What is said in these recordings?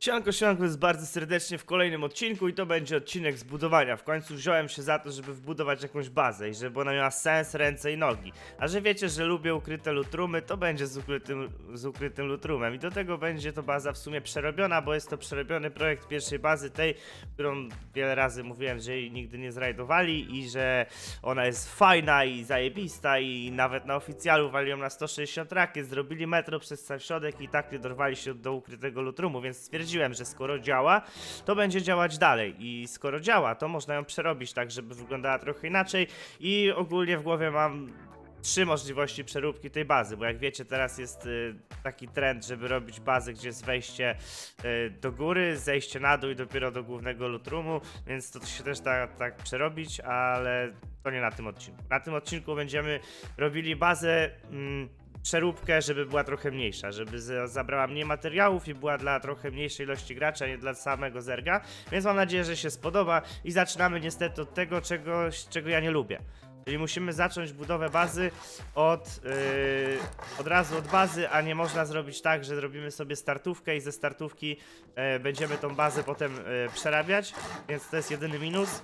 Siemanko, siemanko, jest bardzo serdecznie w kolejnym odcinku i to będzie odcinek zbudowania. W końcu wziąłem się za to, żeby wbudować jakąś bazę i żeby ona miała sens, ręce i nogi. A że wiecie, że lubię ukryte lutrumy, to będzie z ukrytym, z ukrytym lutrumem. I do tego będzie to baza w sumie przerobiona, bo jest to przerobiony projekt pierwszej bazy, tej, którą wiele razy mówiłem, że jej nigdy nie zrajdowali i że ona jest fajna i zajebista i nawet na oficjalu wali ją na 160 rakiet, zrobili metro przez cały środek i tak nie dorwali się do ukrytego lutrumu, więc stwierdziłem, że skoro działa, to będzie działać dalej i skoro działa, to można ją przerobić tak, żeby wyglądała trochę inaczej i ogólnie w głowie mam trzy możliwości przeróbki tej bazy, bo jak wiecie, teraz jest y, taki trend, żeby robić bazę, gdzie jest wejście y, do góry, zejście na dół i dopiero do głównego lutrumu, więc to się też da tak przerobić, ale to nie na tym odcinku. Na tym odcinku będziemy robili bazę mm, przeróbkę, żeby była trochę mniejsza, żeby za- zabrała mniej materiałów i była dla trochę mniejszej ilości graczy, a nie dla samego zerga, więc mam nadzieję, że się spodoba i zaczynamy niestety od tego czegoś, czego ja nie lubię. Czyli musimy zacząć budowę bazy od, yy, od razu od bazy, a nie można zrobić tak, że zrobimy sobie startówkę i ze startówki yy, będziemy tą bazę potem yy, przerabiać, więc to jest jedyny minus.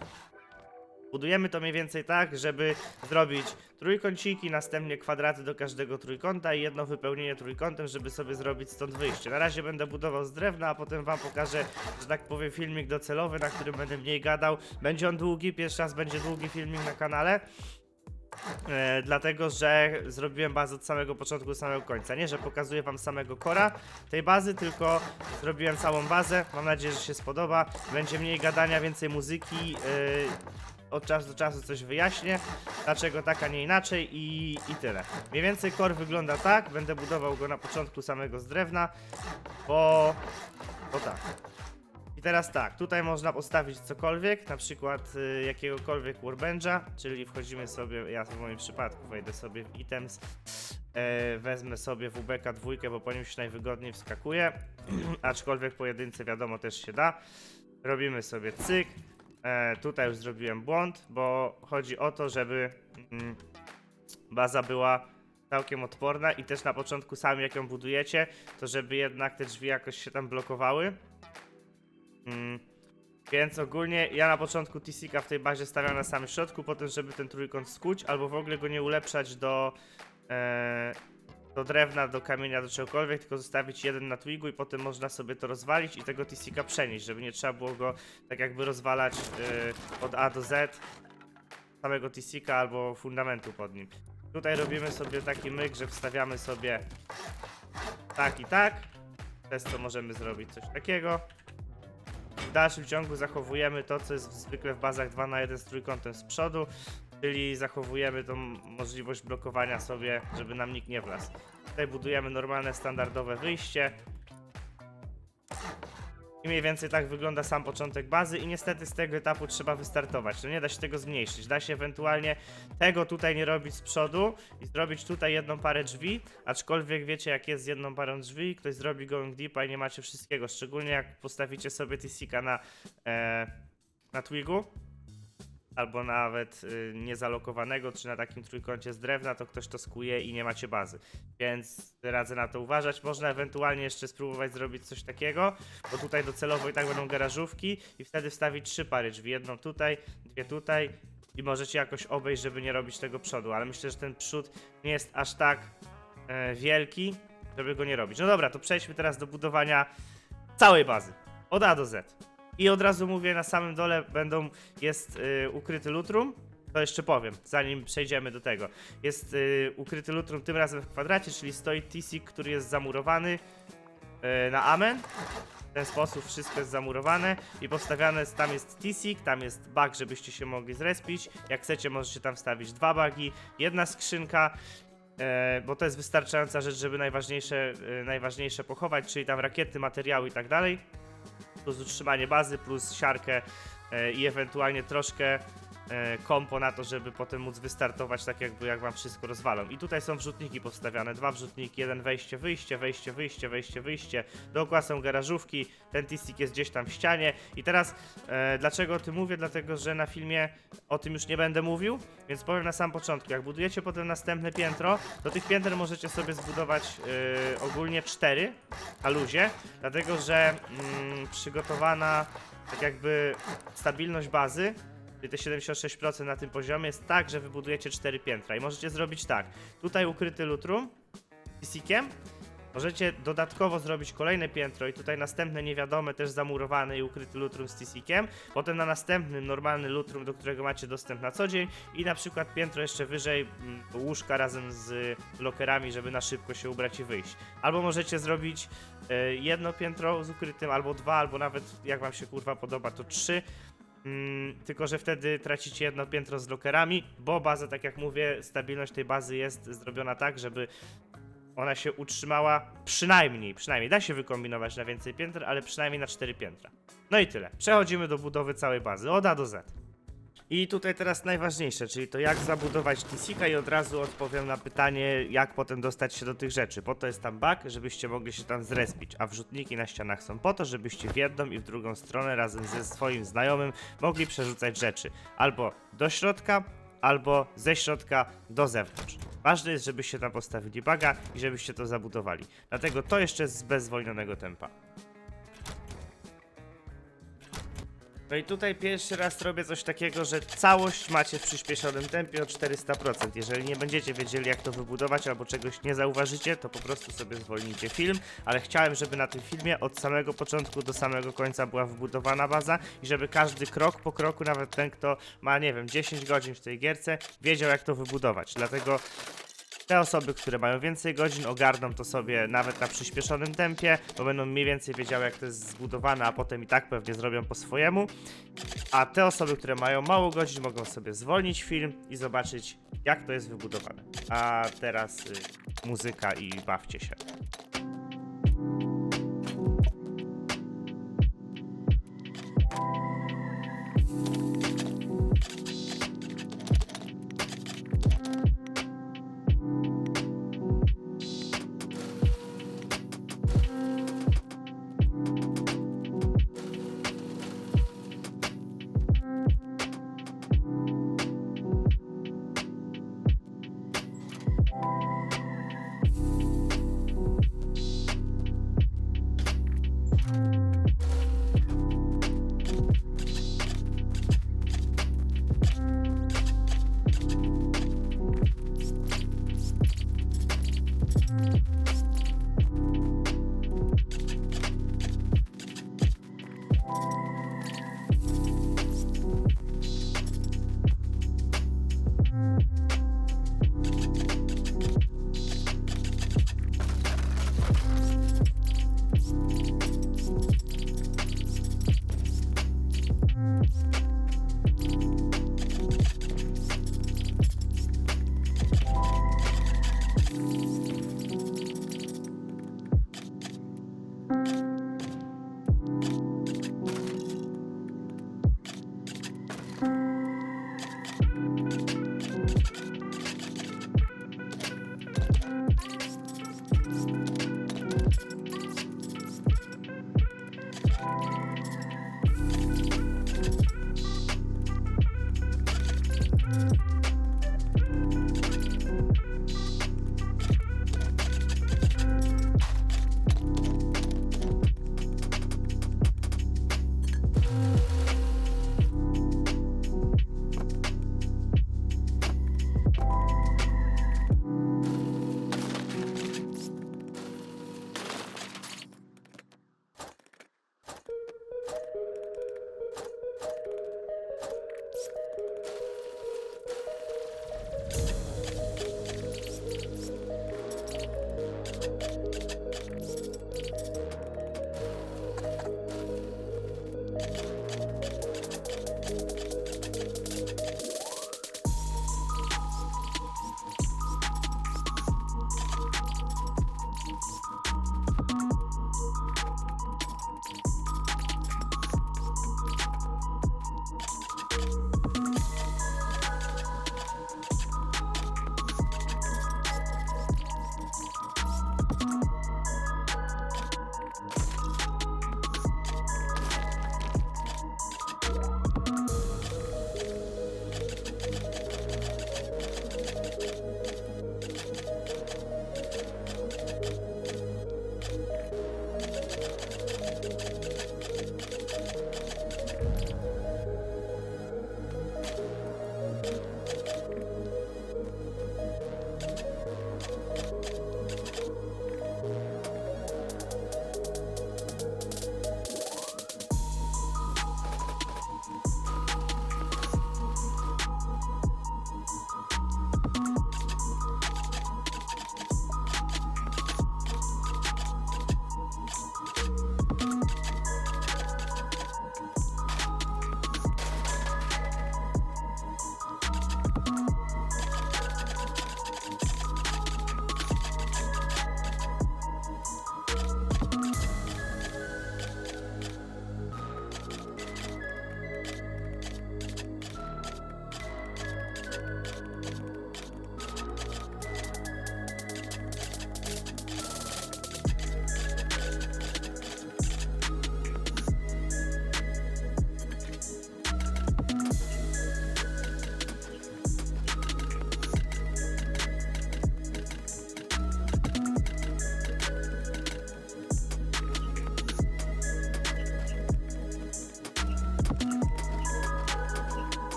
Budujemy to mniej więcej tak, żeby zrobić trójkąciki, następnie kwadraty do każdego trójkąta i jedno wypełnienie trójkątem, żeby sobie zrobić stąd wyjście. Na razie będę budował z drewna, a potem wam pokażę, że tak powiem, filmik docelowy, na którym będę mniej gadał. Będzie on długi, pierwszy raz będzie długi filmik na kanale. E, dlatego, że zrobiłem bazę od samego początku do samego końca. Nie, że pokazuję wam samego kora tej bazy, tylko zrobiłem całą bazę. Mam nadzieję, że się spodoba. Będzie mniej gadania, więcej muzyki. e, od czasu do czasu coś wyjaśnię, dlaczego tak, a nie inaczej i, i tyle. Mniej więcej kor wygląda tak, będę budował go na początku samego z drewna, bo, bo tak. I teraz tak, tutaj można postawić cokolwiek, na przykład y, jakiegokolwiek workbencha, czyli wchodzimy sobie, ja w moim przypadku wejdę sobie w items, e, wezmę sobie WBK dwójkę, bo po nim się najwygodniej wskakuje, aczkolwiek pojedynce wiadomo też się da. Robimy sobie cyk, e, tutaj już zrobiłem błąd, bo chodzi o to, żeby mm, baza była całkiem odporna i też na początku sami jak ją budujecie, to żeby jednak te drzwi jakoś się tam blokowały. Mm. Więc ogólnie ja na początku Tisika w tej bazie stawiam na samym środku, potem żeby ten trójkąt skuć, albo w ogóle go nie ulepszać do, e, do drewna, do kamienia, do czegokolwiek, tylko zostawić jeden na twigu i potem można sobie to rozwalić i tego Tisika przenieść, żeby nie trzeba było go tak jakby rozwalać e, od A do Z samego Tisika albo fundamentu pod nim. Tutaj robimy sobie taki myk, że wstawiamy sobie tak i tak, przez co możemy zrobić coś takiego. W dalszym ciągu zachowujemy to, co jest zwykle w bazach 2 na 1 z trójkątem z przodu, czyli zachowujemy tą możliwość blokowania sobie, żeby nam nikt nie wlazł. Tutaj budujemy normalne, standardowe wyjście. I mniej więcej tak wygląda sam początek bazy i niestety z tego etapu trzeba wystartować. No nie da się tego zmniejszyć. Da się ewentualnie tego tutaj nie robić z przodu i zrobić tutaj jedną parę drzwi, aczkolwiek wiecie jak jest z jedną parą drzwi, ktoś zrobi going deepa i nie macie wszystkiego, szczególnie jak postawicie sobie Tisika na, e, na twigu, albo nawet y, niezalokowanego, czy na takim trójkącie z drewna, to ktoś to skuje i nie macie bazy. Więc radzę na to uważać. Można ewentualnie jeszcze spróbować zrobić coś takiego, bo tutaj docelowo i tak będą garażówki i wtedy wstawić trzy pary drzwi. Jedną tutaj, dwie tutaj i możecie jakoś obejść, żeby nie robić tego przodu, ale myślę, że ten przód nie jest aż tak e, wielki, żeby go nie robić. No dobra, to przejdźmy teraz do budowania całej bazy. Od A do Z. I od razu mówię, na samym dole będą, jest y, ukryty lutrum. To jeszcze powiem, zanim przejdziemy do tego. Jest y, ukryty lutrum tym razem w kwadracie, czyli stoi Tisik, który jest zamurowany y, na amen. W ten sposób wszystko jest zamurowane i postawiane jest, tam jest Tisik, tam jest bug, żebyście się mogli zrespić. Jak chcecie, możecie tam wstawić dwa bugi, jedna skrzynka E, bo to jest wystarczająca rzecz, żeby najważniejsze, e, najważniejsze pochować, czyli tam rakiety, materiały i tak dalej. Plus utrzymanie bazy, plus siarkę e, i ewentualnie troszkę kompo na to, żeby potem móc wystartować tak jakby jak wam wszystko rozwalą. I tutaj są wrzutniki powstawiane, dwa wrzutniki, jeden wejście, wyjście, wejście, wyjście, wejście, wyjście. Dookoła są garażówki, ten T-stick jest gdzieś tam w ścianie. I teraz e, dlaczego o tym mówię? Dlatego, że na filmie o tym już nie będę mówił, więc powiem na sam początku. Jak budujecie potem następne piętro, to tych pięter możecie sobie zbudować e, ogólnie cztery na luzie, dlatego że mm, przygotowana tak jakby stabilność bazy te 76% na tym poziomie jest tak, że wybudujecie 4 piętra i możecie zrobić tak. Tutaj ukryty lutrum z Tisikiem. Możecie dodatkowo zrobić kolejne piętro i tutaj następne niewiadome też zamurowane i ukryty lutrum z Tisikiem. Potem na następnym normalny lutrum, do którego macie dostęp na co dzień i na przykład piętro jeszcze wyżej mm, łóżka razem z lokerami, żeby na szybko się ubrać i wyjść. Albo możecie zrobić e, jedno piętro z ukrytym, albo dwa, albo nawet jak wam się kurwa podoba, to trzy. Mm, tylko, że wtedy tracicie jedno piętro z lokerami, bo baza, tak jak mówię, stabilność tej bazy jest zrobiona tak, żeby ona się utrzymała przynajmniej, przynajmniej da się wykombinować na więcej pięter, ale przynajmniej na cztery piętra. No i tyle. Przechodzimy do budowy całej bazy, od A do Z. I tutaj teraz najważniejsze, czyli to jak zabudować TCK i od razu odpowiem na pytanie, jak potem dostać się do tych rzeczy. Po to jest tam bug, żebyście mogli się tam zrespić, a wrzutniki na ścianach są po to, żebyście w jedną i w drugą stronę razem ze swoim znajomym mogli przerzucać rzeczy. Albo do środka, albo ze środka do zewnątrz. Ważne jest, żebyście tam postawili baga i żebyście to zabudowali. Dlatego to jeszcze jest z bezwolnionego tempa. No i tutaj pierwszy raz robię coś takiego, że całość macie w przyspieszonym tempie o 400%. Jeżeli nie będziecie wiedzieli jak to wybudować albo czegoś nie zauważycie, to po prostu sobie zwolnijcie film, ale chciałem, żeby na tym filmie od samego początku do samego końca była wybudowana baza i żeby każdy krok po kroku, nawet ten kto ma, nie wiem, 10 godzin w tej gierce, wiedział jak to wybudować. Dlatego te osoby, które mają więcej godzin, ogarną to sobie nawet na przyspieszonym tempie, bo będą mniej więcej wiedziały, jak to jest zbudowane, a potem i tak pewnie zrobią po swojemu. A te osoby, które mają mało godzin, mogą sobie zwolnić film i zobaczyć, jak to jest wybudowane. A teraz y, muzyka i bawcie się.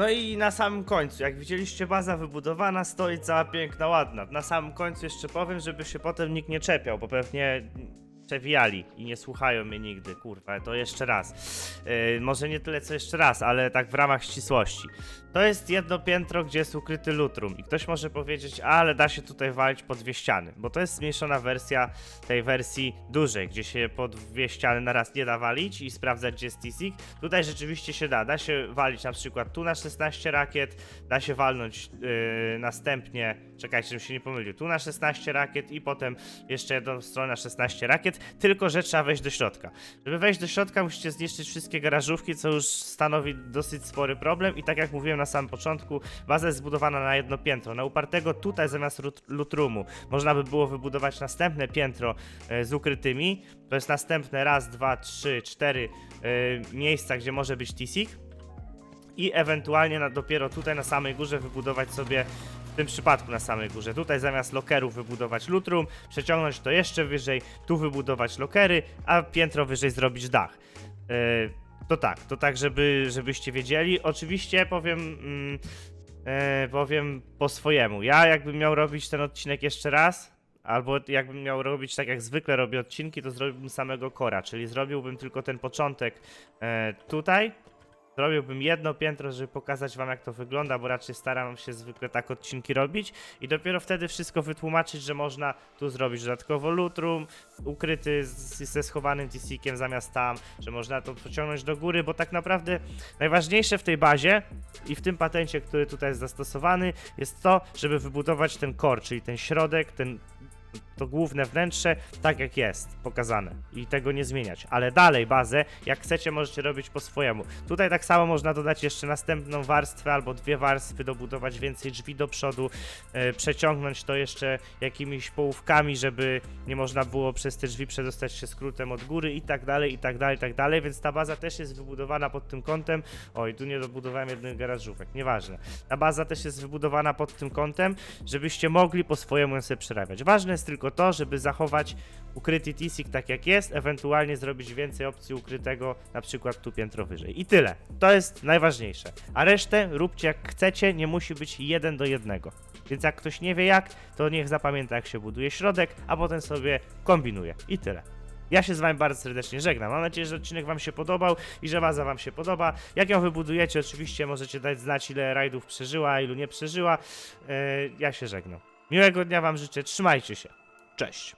No i na samym końcu, jak widzieliście, baza wybudowana, stoi cała piękna, ładna. Na samym końcu jeszcze powiem, żeby się potem nikt nie czepiał, bo pewnie przewijali i nie słuchają mnie nigdy, kurwa, to jeszcze raz. Yy, może nie tyle co jeszcze raz, ale tak w ramach ścisłości. To jest jedno piętro, gdzie jest ukryty lutrum i ktoś może powiedzieć, ale da się tutaj walić po dwie ściany, bo to jest zmniejszona wersja tej wersji dużej, gdzie się po dwie ściany na raz nie da walić i sprawdzać, gdzie jest TSIG. Tutaj rzeczywiście się da, da się walić na przykład tu na 16 rakiet, da się walnąć yy, następnie, czekajcie, żebym się nie pomylił, tu na 16 rakiet i potem jeszcze jedną stronę na 16 rakiet, tylko że trzeba wejść do środka. Żeby wejść do środka musicie zniszczyć wszystkie garażówki, co już stanowi dosyć spory problem i tak jak mówiłem na samym początku, baza jest zbudowana na jedno piętro. Na upartego tutaj zamiast lut- lutrumu można by było wybudować następne piętro e, z ukrytymi. To jest następne raz, dwa, trzy, cztery e, miejsca, gdzie może być TSIG i ewentualnie na, dopiero tutaj na samej górze wybudować sobie w tym przypadku na samej górze. Tutaj zamiast lokerów wybudować lutrum, przeciągnąć to jeszcze wyżej, tu wybudować lokery, a piętro wyżej zrobić dach. Yy, to tak, to tak, żeby, żebyście wiedzieli. Oczywiście powiem, mm, e, powiem po swojemu. Ja jakbym miał robić ten odcinek jeszcze raz, albo jakbym miał robić tak jak zwykle robię odcinki, to zrobiłbym samego kora, czyli zrobiłbym tylko ten początek e, tutaj, Zrobiłbym jedno piętro, żeby pokazać wam jak to wygląda, bo raczej staram się zwykle tak odcinki robić. I dopiero wtedy wszystko wytłumaczyć, że można tu zrobić dodatkowo lutrum, ukryty z, ze schowanym TC-kiem zamiast tam, że można to pociągnąć do góry, bo tak naprawdę najważniejsze w tej bazie i w tym patencie, który tutaj jest zastosowany, jest to, żeby wybudować ten core, czyli ten środek, ten to główne wnętrze tak jak jest pokazane i tego nie zmieniać. Ale dalej bazę, jak chcecie, możecie robić po swojemu. Tutaj tak samo można dodać jeszcze następną warstwę albo dwie warstwy, dobudować więcej drzwi do przodu, e, przeciągnąć to jeszcze jakimiś połówkami, żeby nie można było przez te drzwi przedostać się skrótem od góry i tak dalej, i tak dalej, i tak dalej, więc ta baza też jest wybudowana pod tym kątem. Oj, tu nie dobudowałem jednych garażówek, nieważne. Ta baza też jest wybudowana pod tym kątem, żebyście mogli po swojemu ją sobie przerabiać. Ważne jest tylko to, żeby zachować ukryty TSIG tak jak jest, ewentualnie zrobić więcej opcji ukrytego, na przykład tu piętro wyżej. I tyle. To jest najważniejsze. A resztę róbcie jak chcecie, nie musi być jeden do jednego. Więc jak ktoś nie wie jak, to niech zapamięta jak się buduje środek, a potem sobie kombinuje. I tyle. Ja się z wami bardzo serdecznie żegnam. Mam nadzieję, że odcinek wam się podobał i że baza wam się podoba. Jak ją wybudujecie, oczywiście możecie dać znać, ile rajdów przeżyła, ilu nie przeżyła. Yy, ja się żegnam. Miłego dnia wam życzę, trzymajcie się. Cześć.